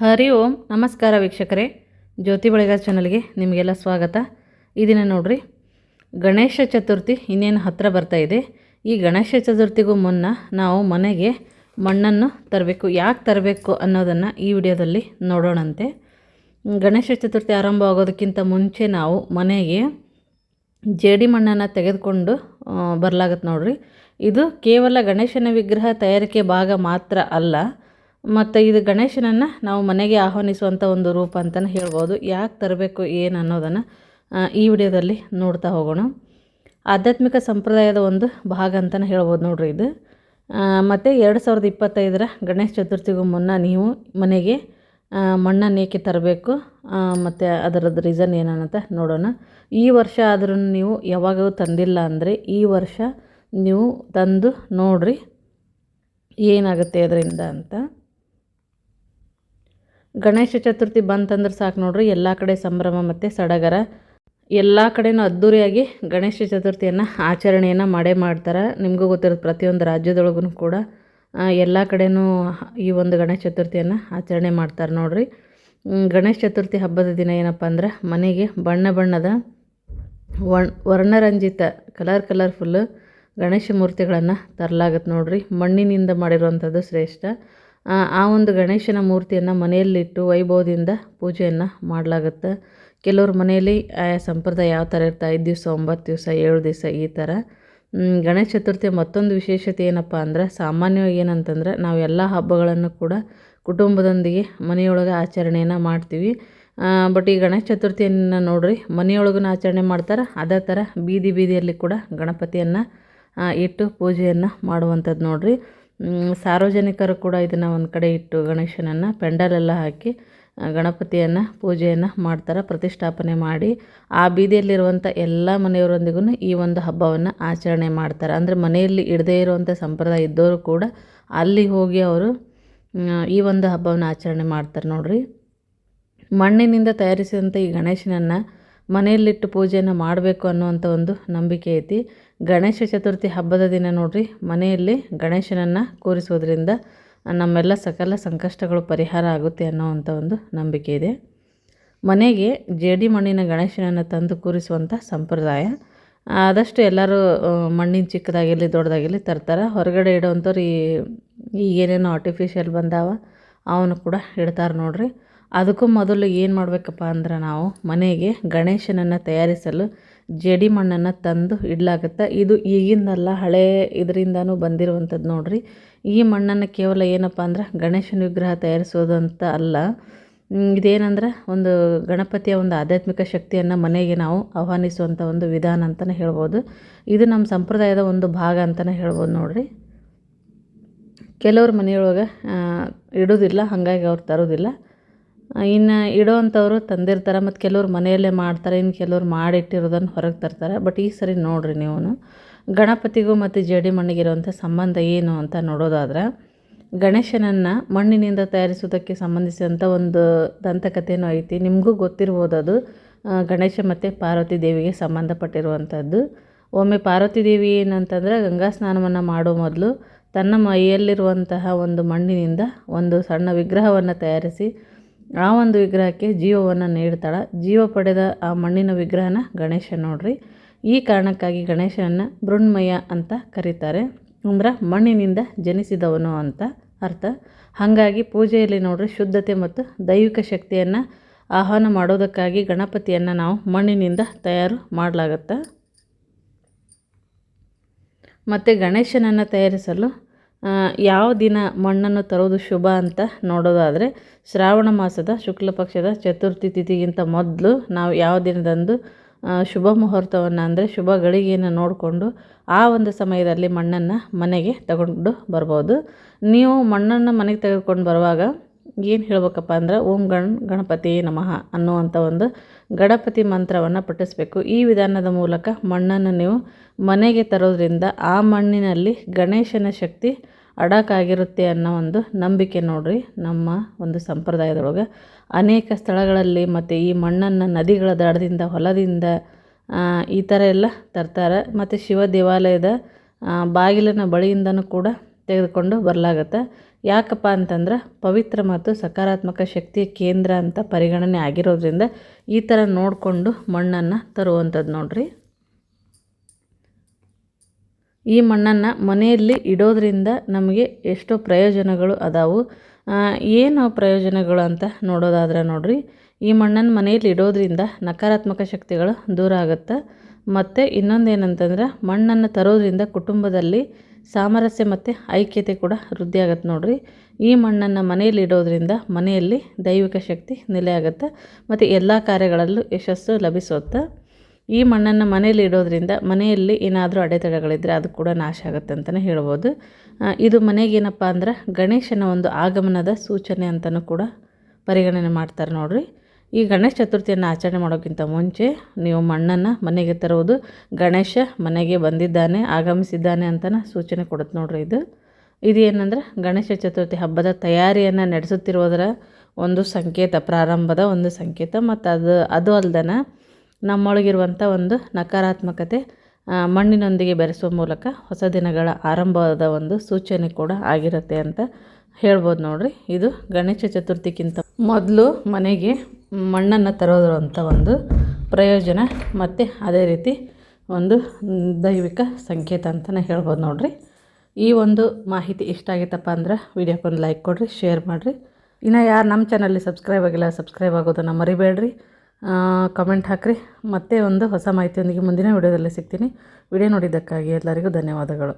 ಹರಿ ಓಂ, ನಮಸ್ಕಾರ ವೀಕ್ಷಕರೇ. ಜ್ಯೋತಿ ಬೆಳಗಾರ್ ಚಾನಲ್ಗೆ ನಿಮಗೆಲ್ಲ ಸ್ವಾಗತ. ಈ ದಿನ ನೋಡ್ರಿ, ಗಣೇಶ ಚತುರ್ಥಿ ಇನ್ನೇನು ಹತ್ತಿರ ಬರ್ತಾ ಇದೆ. ಈ ಗಣೇಶ ಚತುರ್ಥಿಗೂ ಮುನ್ನ ನಾವು ಮನೆಗೆ ಮಣ್ಣನ್ನು ತರಬೇಕು, ಯಾಕೆ ತರಬೇಕು ಅನ್ನೋದನ್ನು ಈ ವಿಡಿಯೋದಲ್ಲಿ ನೋಡೋಣಂತೆ. ಗಣೇಶ ಚತುರ್ಥಿ ಆರಂಭ ಆಗೋದಕ್ಕಿಂತ ಮುಂಚೆ ನಾವು ಮನೆಗೆ ಜೇಡಿ ಮಣ್ಣನ್ನು ತೆಗೆದುಕೊಂಡು ಬರಲಾಗತ್ತೆ ನೋಡ್ರಿ. ಇದು ಕೇವಲ ಗಣೇಶನ ವಿಗ್ರಹ ತಯಾರಿಕೆ ಭಾಗ ಮಾತ್ರ ಅಲ್ಲ ಮತ್ತು ಇದು ಗಣೇಶನನ್ನು ನಾವು ಮನೆಗೆ ಆಹ್ವಾನಿಸುವಂಥ ಒಂದು ರೂಪ ಅಂತಲೇ ಹೇಳ್ಬೋದು. ಯಾಕೆ ತರಬೇಕು, ಏನು ಅನ್ನೋದನ್ನು ಈ ವಿಡಿಯೋದಲ್ಲಿ ನೋಡ್ತಾ ಹೋಗೋಣ. ಆಧ್ಯಾತ್ಮಿಕ ಸಂಪ್ರದಾಯದ ಒಂದು ಭಾಗ ಅಂತಲೇ ಹೇಳ್ಬೋದು ನೋಡಿರಿ ಇದು. ಮತ್ತು ಎರಡು ಸಾವಿರದ ಇಪ್ಪತ್ತೈದರ ಗಣೇಶ ಚತುರ್ಥಿಗೂ ಮುನ್ನ ನೀವು ಮನೆಗೆ ಮಣ್ಣನ್ನು ಏಕೆ ತರಬೇಕು ಮತ್ತು ಅದರದ್ದು ರೀಸನ್ ಏನಂತ ನೋಡೋಣ. ಈ ವರ್ಷ ಆದರೂ ನೀವು ಯಾವಾಗೂ ತಂದಿಲ್ಲ ಅಂದರೆ ಈ ವರ್ಷ ನೀವು ತಂದು ನೋಡಿರಿ ಏನಾಗುತ್ತೆ ಅದರಿಂದ ಅಂತ. ಗಣೇಶ ಚತುರ್ಥಿ ಬಂತಂದ್ರೆ ಸಾಕು ನೋಡ್ರಿ, ಎಲ್ಲ ಕಡೆ ಸಂಭ್ರಮ ಮತ್ತು ಸಡಗರ. ಎಲ್ಲ ಕಡೆನೂ ಅದ್ಧೂರಿಯಾಗಿ ಗಣೇಶ ಚತುರ್ಥಿಯನ್ನು ಆಚರಣೆಯನ್ನು ಮಾಡೇ ಮಾಡ್ತಾರೆ. ನಿಮಗೂ ಗೊತ್ತಿರೋದು ಪ್ರತಿಯೊಂದು ರಾಜ್ಯದೊಳಗೂ ಕೂಡ ಎಲ್ಲ ಕಡೆಯೂ ಈ ಒಂದು ಗಣೇಶ ಚತುರ್ಥಿಯನ್ನು ಆಚರಣೆ ಮಾಡ್ತಾರೆ ನೋಡ್ರಿ. ಗಣೇಶ ಚತುರ್ಥಿ ಹಬ್ಬದ ದಿನ ಏನಪ್ಪ ಅಂದ್ರೆ, ಮನೆಗೆ ಬಣ್ಣ ಬಣ್ಣದ ವರ್ಣರಂಜಿತ ಕಲರ್ ಕಲರ್ಫುಲ್ ಗಣೇಶ ಮೂರ್ತಿಗಳನ್ನು ತರಲಾಗತ್ತೆ ನೋಡ್ರಿ. ಮಣ್ಣಿನಿಂದ ಮಾಡಿರುವಂಥದ್ದು ಶ್ರೇಷ್ಠ. ಆ ಒಂದು ಗಣೇಶನ ಮೂರ್ತಿಯನ್ನು ಮನೆಯಲ್ಲಿಟ್ಟು ವೈಭವದಿಂದ ಪೂಜೆಯನ್ನು ಮಾಡಲಾಗುತ್ತೆ. ಕೆಲವ್ರ ಮನೆಯಲ್ಲಿ ಆಯಾ ಸಂಪ್ರದಾಯ ಯಾವ ಥರ ಇರ್ತಾ, ಐದು ದಿವಸ, ಒಂಬತ್ತು ದಿವಸ, ಏಳು ದಿವಸ ಈ ಥರ ಗಣೇಶ ಚತುರ್ಥಿಯ ಮತ್ತೊಂದು ವಿಶೇಷತೆ ಏನಪ್ಪ ಅಂದ್ರೆ, ಸಾಮಾನ್ಯವಾಗಿ ಏನಂತಂದ್ರೆ, ನಾವು ಎಲ್ಲ ಹಬ್ಬಗಳನ್ನು ಕೂಡ ಕುಟುಂಬದೊಂದಿಗೆ ಮನೆಯೊಳಗೆ ಆಚರಣೆಯನ್ನು ಮಾಡ್ತೀವಿ. ಬಟ್ ಈ ಗಣೇಶ ಚತುರ್ಥಿಯನ್ನು ನೋಡ್ರಿ ಮನೆಯೊಳಗೂ ಆಚರಣೆ ಮಾಡ್ತಾರೆ, ಅದೇ ಥರ ಬೀದಿ ಬೀದಿಯಲ್ಲಿ ಕೂಡ ಗಣಪತಿಯನ್ನು ಇಟ್ಟು ಪೂಜೆಯನ್ನು ಮಾಡುವಂಥದ್ದು ನೋಡ್ರಿ. ಸಾರ್ವಜನಿಕರು ಕೂಡ ಇದನ್ನು ಒಂದು ಕಡೆ ಇಟ್ಟು ಗಣೇಶನನ್ನು ಪೆಂಡಲೆಲ್ಲ ಹಾಕಿ ಗಣಪತಿಯನ್ನು ಪೂಜೆಯನ್ನು ಮಾಡ್ತಾರೆ, ಪ್ರತಿಷ್ಠಾಪನೆ ಮಾಡಿ, ಆ ಬೀದಿಯಲ್ಲಿರುವಂಥ ಎಲ್ಲ ಮನೆಯವರೊಂದಿಗೂ ಈ ಒಂದು ಹಬ್ಬವನ್ನು ಆಚರಣೆ ಮಾಡ್ತಾರೆ. ಅಂದರೆ ಮನೆಯಲ್ಲಿ ಇಡದೇ ಇರುವಂಥ ಸಂಪ್ರದಾಯ ಇದ್ದವರು ಕೂಡ ಅಲ್ಲಿ ಹೋಗಿ ಅವರು ಈ ಒಂದು ಹಬ್ಬವನ್ನು ಆಚರಣೆ ಮಾಡ್ತಾರೆ ನೋಡ್ರಿ. ಮಣ್ಣಿನಿಂದ ತಯಾರಿಸಿದಂಥ ಈ ಗಣೇಶನನ್ನು ಮನೆಯಲ್ಲಿಟ್ಟು ಪೂಜೆಯನ್ನು ಮಾಡಬೇಕು ಅನ್ನುವಂಥ ಒಂದು ನಂಬಿಕೆ ಐತಿ. ಗಣೇಶ ಚತುರ್ಥಿ ಹಬ್ಬದ ದಿನ ನೋಡ್ರಿ. ಮನೆಯಲ್ಲಿ ಗಣೇಶನನ್ನು ಕೂರಿಸೋದ್ರಿಂದ ನಮ್ಮೆಲ್ಲ ಸಕಲ ಸಂಕಷ್ಟಗಳು ಪರಿಹಾರ ಆಗುತ್ತೆ ಅನ್ನೋವಂಥ ಒಂದು ನಂಬಿಕೆ ಇದೆ. ಮನೆಗೆ ಜೇಡಿ ಮಣ್ಣಿನ ಗಣೇಶನನ್ನು ತಂದು ಕೂರಿಸುವಂಥ ಸಂಪ್ರದಾಯ. ಆದಷ್ಟು ಎಲ್ಲರೂ ಮಣ್ಣಿನ ಚಿಕ್ಕದಾಗಿರಲಿ ದೊಡ್ಡದಾಗಿರಲಿ ತರ್ತಾರೆ. ಹೊರಗಡೆ ಇಡೋವಂಥವ್ರು ಈ, ಈಗೇನೇನೋ ಆರ್ಟಿಫಿಷಿಯಲ್ ಬಂದಾವ, ಅವನು ಕೂಡ ಇಡ್ತಾರೆ ನೋಡ್ರಿ. ಅದಕ್ಕೂ ಮೊದಲು ಏನು ಮಾಡಬೇಕಪ್ಪ ಅಂದ್ರೆ ನಾವು ಮನೆಗೆ ಗಣೇಶನನ್ನು ತಯಾರಿಸಲು ಜೇಡಿ ಮಣ್ಣನ್ನು ತಂದು ಇಡ್ಲಾಗತ್ತೆ. ಇದು ಈಗಿಂದಲ್ಲ, ಹಳೆ ಇದರಿಂದನೂ ಬಂದಿರುವಂಥದ್ದು ನೋಡ್ರಿ. ಈ ಮಣ್ಣನ್ನು ಕೇವಲ ಏನಪ್ಪ ಅಂದ್ರೆ ಗಣೇಶನ ವಿಗ್ರಹ ತಯಾರಿಸೋದು ಅಂತ ಅಲ್ಲ. ಇದೇನಂದರೆ ಒಂದು ಗಣಪತಿಯ ಒಂದು ಆಧ್ಯಾತ್ಮಿಕ ಶಕ್ತಿಯನ್ನು ಮನೆಗೆ ನಾವು ಆಹ್ವಾನಿಸುವಂಥ ಒಂದು ವಿಧಾನ ಅಂತಲೇ ಹೇಳ್ಬೋದು. ಇದು ನಮ್ಮ ಸಂಪ್ರದಾಯದ ಒಂದು ಭಾಗ ಅಂತಲೇ ಹೇಳ್ಬೋದು ನೋಡ್ರಿ. ಕೆಲವ್ರ ಮನೆಯೊಳಗೆ ಇಡೋದಿಲ್ಲ, ಹಾಗಾಗಿ ಅವ್ರು ತರೋದಿಲ್ಲ. ಇನ್ನು ಇಡೋವಂಥವ್ರು ತಂದಿರ್ತಾರೆ ಮತ್ತು ಕೆಲವ್ರು ಮನೆಯಲ್ಲೇ ಮಾಡ್ತಾರೆ ಇನ್ನು ಕೆಲವ್ರು ಮಾಡಿಟ್ಟಿರೋದನ್ನು ಹೊರಗೆ ತರ್ತಾರೆ. ಬಟ್ ಈ ಸರಿ ನೋಡಿರಿ ನೀವು ಗಣಪತಿಗೂ ಮತ್ತು ಜೇಡಿ ಮಣ್ಣಿಗೆ ಇರುವಂಥ ಸಂಬಂಧ ಏನು ಅಂತ ನೋಡೋದಾದ್ರೆ, ಗಣೇಶನನ್ನು ಮಣ್ಣಿನಿಂದ ತಯಾರಿಸುವುದಕ್ಕೆ ಸಂಬಂಧಿಸಿದಂಥ ಒಂದು ದಂತಕಥೆನೂ ಐತಿ. ನಿಮಗೂ ಗೊತ್ತಿರ್ಬೋದು ಅದು. ಗಣೇಶ ಮತ್ತು ಪಾರ್ವತಿ ದೇವಿಗೆ ಸಂಬಂಧಪಟ್ಟಿರುವಂಥದ್ದು. ಒಮ್ಮೆ ಪಾರ್ವತಿ ದೇವಿ ಏನಂತಂದರೆ, ಗಂಗಾ ಸ್ನಾನವನ್ನು ಮಾಡೋ ಮೊದಲು ತನ್ನ ಮೈಯಲ್ಲಿರುವಂತಹ ಒಂದು ಮಣ್ಣಿನಿಂದ ಒಂದು ಸಣ್ಣ ವಿಗ್ರಹವನ್ನು ತಯಾರಿಸಿ ಆ ಒಂದು ವಿಗ್ರಹಕ್ಕೆ ಜೀವವನ್ನು ನೀಡ್ತಾಳೆ. ಜೀವ ಪಡೆದ ಆ ಮಣ್ಣಿನ ವಿಗ್ರಹನ ಗಣೇಶ ನೋಡ್ರಿ. ಈ ಕಾರಣಕ್ಕಾಗಿ ಗಣೇಶನನ್ನು ಬೃಣ್ಮಯ ಅಂತ ಕರೀತಾರೆ. ಅಂದ್ರೆ ಮಣ್ಣಿನಿಂದ ಜನಿಸಿದವನು ಅಂತ ಅರ್ಥ. ಹಾಗಾಗಿ ಪೂಜೆಯಲ್ಲಿ ನೋಡ್ರಿ ಶುದ್ಧತೆ ಮತ್ತು ದೈವಿಕ ಶಕ್ತಿಯನ್ನು ಆಹ್ವಾನ ಮಾಡೋದಕ್ಕಾಗಿ ಗಣಪತಿಯನ್ನು ನಾವು ಮಣ್ಣಿನಿಂದ ತಯಾರು ಮಾಡಲಾಗತ್ತೆ. ಮತ್ತು ಗಣೇಶನನ್ನು ತಯಾರಿಸಲು ಯಾವ ದಿನ ಮಣ್ಣನ್ನು ತರೋದು ಶುಭ ಅಂತ ನೋಡೋದಾದರೆ ಶ್ರಾವಣ ಮಾಸದ ಶುಕ್ಲ ಪಕ್ಷದ ಚತುರ್ಥಿ ತಿಥಿಗಿಂತ ಮೊದಲು ನಾವು ಯಾವ ದಿನದಂದು ಶುಭ ಮುಹೂರ್ತವನ್ನು ಅಂದರೆ ಶುಭ ಗಳಿಗೆಯನ್ನು ನೋಡಿಕೊಂಡು ಆ ಒಂದು ಸಮಯದಲ್ಲಿ ಮಣ್ಣನ್ನು ಮನೆಗೆ ತಗೊಂಡು ಬರ್ಬೋದು. ನೀವು ಮಣ್ಣನ್ನು ಮನೆಗೆ ತೆಗೆದುಕೊಂಡು ಬರುವಾಗ ಏನು ಹೇಳ್ಬೇಕಪ್ಪ ಅಂದ್ರೆ, ಓಂ ಗಣ್ ಗಣಪತಿ ನಮಃ ಅನ್ನುವಂಥ ಒಂದು ಗಣಪತಿ ಮಂತ್ರವನ್ನು ಪಠಿಸಬೇಕು. ಈ ವಿಧಾನದ ಮೂಲಕ ಮಣ್ಣನ್ನು ನೀವು ಮನೆಗೆ ತರೋದ್ರಿಂದ ಆ ಮಣ್ಣಿನಲ್ಲಿ ಗಣೇಶನ ಶಕ್ತಿ ಅಡಕಾಗಿರುತ್ತೆ ಅನ್ನೋ ಒಂದು ನಂಬಿಕೆ ನೋಡ್ರಿ. ನಮ್ಮ ಒಂದು ಸಂಪ್ರದಾಯದೊಳಗೆ ಅನೇಕ ಸ್ಥಳಗಳಲ್ಲಿ ಮತ್ತು ಈ ಮಣ್ಣನ್ನು ನದಿಗಳ ದಡದಿಂದ, ಹೊಲದಿಂದ ಈ ಥರ ಎಲ್ಲ ತರ್ತಾರೆ. ಮತ್ತು ಶಿವ ದೇವಾಲಯದ ಬಾಗಿಲಿನ ಬಳಿಯಿಂದನೂ ಕೂಡ ತೆಗೆದುಕೊಂಡು ಬರಲಾಗತ್ತೆ. ಯಾಕಪ್ಪ ಅಂತಂದ್ರೆ ಪವಿತ್ರ ಮತ್ತು ಸಕಾರಾತ್ಮಕ ಶಕ್ತಿಯ ಕೇಂದ್ರ ಅಂತ ಪರಿಗಣನೆ ಆಗಿರೋದ್ರಿಂದ ಈ ಥರ ನೋಡಿಕೊಂಡು ಮಣ್ಣನ್ನು ತರುವಂಥದ್ದು ನೋಡ್ರಿ. ಈ ಮಣ್ಣನ್ನು ಮನೆಯಲ್ಲಿ ಇಡೋದ್ರಿಂದ ನಮಗೆ ಎಷ್ಟೋ ಪ್ರಯೋಜನಗಳು ಅದಾವು. ಏನು ಪ್ರಯೋಜನಗಳು ಅಂತ ನೋಡೋದಾದ್ರೆ ನೋಡ್ರಿ, ಈ ಮಣ್ಣನ್ನು ಮನೆಯಲ್ಲಿ ಇಡೋದ್ರಿಂದ ನಕಾರಾತ್ಮಕ ಶಕ್ತಿಗಳು ದೂರ ಆಗುತ್ತೆ. ಮತ್ತು ಇನ್ನೊಂದು ಏನಂತಂದ್ರೆ ಮಣ್ಣನ್ನು ತರೋದ್ರಿಂದ ಕುಟುಂಬದಲ್ಲಿ ಸಾಮರಸ್ಯ ಮತ್ತು ಐಕ್ಯತೆ ಕೂಡ ವೃದ್ಧಿ ಆಗತ್ತೆ ನೋಡಿರಿ. ಈ ಮಣ್ಣನ್ನು ಮನೆಯಲ್ಲಿ ಇಡೋದ್ರಿಂದ ಮನೆಯಲ್ಲಿ ದೈವಿಕ ಶಕ್ತಿ ನೆಲೆ ಆಗುತ್ತೆ ಮತ್ತು ಎಲ್ಲ ಕಾರ್ಯಗಳಲ್ಲೂ ಯಶಸ್ಸು ಲಭಿಸುತ್ತೆ. ಈ ಮಣ್ಣನ್ನು ಮನೆಯಲ್ಲಿ ಇಡೋದ್ರಿಂದ ಮನೆಯಲ್ಲಿ ಏನಾದರೂ ಅಡೆತಡೆಗಳಿದ್ದರೆ ಅದು ಕೂಡ ನಾಶ ಆಗುತ್ತೆ ಅಂತಲೇ ಹೇಳ್ಬೋದು. ಇದು ಮನೆಗೇನಪ್ಪ ಅಂದ್ರೆ ಗಣೇಶನ ಒಂದು ಆಗಮನದ ಸೂಚನೆ ಅಂತಲೂ ಕೂಡ ಪರಿಗಣನೆ ಮಾಡ್ತಾರೆ ನೋಡ್ರಿ. ಈ ಗಣೇಶ ಚತುರ್ಥಿಯನ್ನು ಆಚರಣೆ ಮಾಡೋಕ್ಕಿಂತ ಮುಂಚೆ ನೀವು ಮಣ್ಣನ್ನು ಮನೆಗೆ ತರುವುದು ಗಣೇಶ ಮನೆಗೆ ಬಂದಿದ್ದಾನೆ, ಆಗಮಿಸಿದ್ದಾನೆ ಅಂತಲೇ ಸೂಚನೆ ಕೊಡುತ್ತೆ ನೋಡ್ರಿ ಇದು. ಇದು ಏನಂದ್ರೆ ಗಣೇಶ ಚತುರ್ಥಿ ಹಬ್ಬದ ತಯಾರಿಯನ್ನು ನಡೆಸುತ್ತಿರುವುದರ ಒಂದು ಸಂಕೇತ, ಪ್ರಾರಂಭದ ಒಂದು ಸಂಕೇತ. ಮತ್ತು ಅದು ಅದು ಅಲ್ದನ ನಮ್ಮೊಳಗಿರುವಂಥ ಒಂದು ನಕಾರಾತ್ಮಕತೆ ಮಣ್ಣಿನೊಂದಿಗೆ ಬೆರೆಸುವ ಮೂಲಕ ಹೊಸ ದಿನಗಳ ಆರಂಭದ ಒಂದು ಸೂಚನೆ ಕೂಡ ಆಗಿರುತ್ತೆ ಅಂತ ಹೇಳ್ಬೋದು ನೋಡ್ರಿ. ಇದು ಗಣೇಶ ಚತುರ್ಥಿಗಿಂತ ಮೊದಲು ಮನೆಗೆ ಮಣ್ಣನ್ನು ತರೋದ್ರ ಅಂತ ಒಂದು ಪ್ರಯೋಜನ ಮತ್ತು ಅದೇ ರೀತಿ ಒಂದು ದೈವಿಕ ಸಂಕೇತ ಅಂತಲೇ ಹೇಳ್ಬೋದು ನೋಡಿರಿ. ಈ ಒಂದು ಮಾಹಿತಿ ಇಷ್ಟ ಆಗಿತ್ತಪ್ಪ ಅಂದ್ರೆ ವಿಡಿಯೋಕ್ಕೊಂದು ಲೈಕ್ ಕೊಡಿರಿ, ಶೇರ್ ಮಾಡಿರಿ. ಇನ್ನು ಯಾರು ನಮ್ಮ ಚಾನಲ್ಲಿ ಸಬ್ಸ್ಕ್ರೈಬ್ ಆಗಿಲ್ಲ, ಸಬ್ಸ್ಕ್ರೈಬ್ ಆಗೋದನ್ನು ಮರಿಬೇಡ್ರಿ. ಕಮೆಂಟ್ ಹಾಕಿರಿ. ಮತ್ತೆ ಒಂದು ಹೊಸ ಮಾಹಿತಿಯೊಂದಿಗೆ ಮುಂದಿನ ವಿಡಿಯೋದಲ್ಲಿ ಸಿಗ್ತೀನಿ. ವಿಡಿಯೋ ನೋಡಿದ್ದಕ್ಕಾಗಿ ಎಲ್ಲರಿಗೂ ಧನ್ಯವಾದಗಳು.